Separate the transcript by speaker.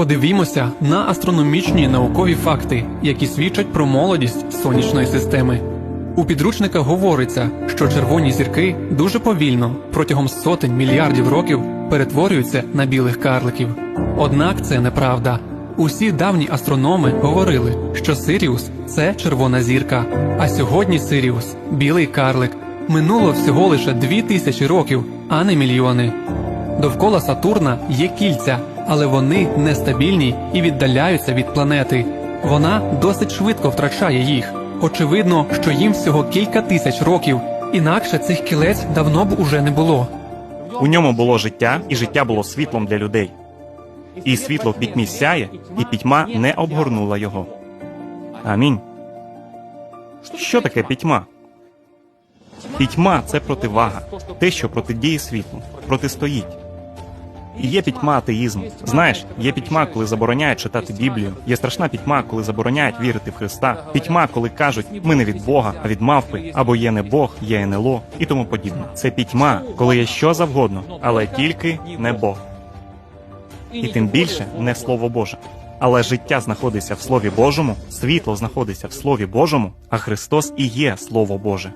Speaker 1: Подивімося на астрономічні наукові факти, які свідчать про молодість сонячної системи. У підручниках говориться, що червоні зірки дуже повільно протягом сотень мільярдів років перетворюються на білих карликів. Однак це неправда. Усі давні астрономи говорили, що Сиріус це червона зірка, а сьогодні Сиріус білий карлик. Минуло всього лише дві тисячі років, а не мільйони. Довкола Сатурна є кільця, але вони нестабільні і віддаляються від планети. Вона досить швидко втрачає їх. Очевидно, що їм всього кілька тисяч років, інакше цих кілець давно б уже не було.
Speaker 2: У ньому було життя, і життя було світлом для людей. І світло в пітьмі сяє, і пітьма не обгорнула його. Амінь. Що таке пітьма? Пітьма це противага, те, що протидіє світлу, протистоїть. І є пітьма атеїзму. Знаєш, є пітьма, коли забороняють читати Біблію. Є страшна пітьма, коли забороняють вірити в Христа. Пітьма, коли кажуть, ми не від Бога, а від мавпи, або є не Бог, є НЛО і тому подібне. Це пітьма, коли є що завгодно, але тільки не Бог. І тим більше не Слово Боже. Але життя знаходиться в Слові Божому, світло знаходиться в Слові Божому, а Христос і є Слово Боже.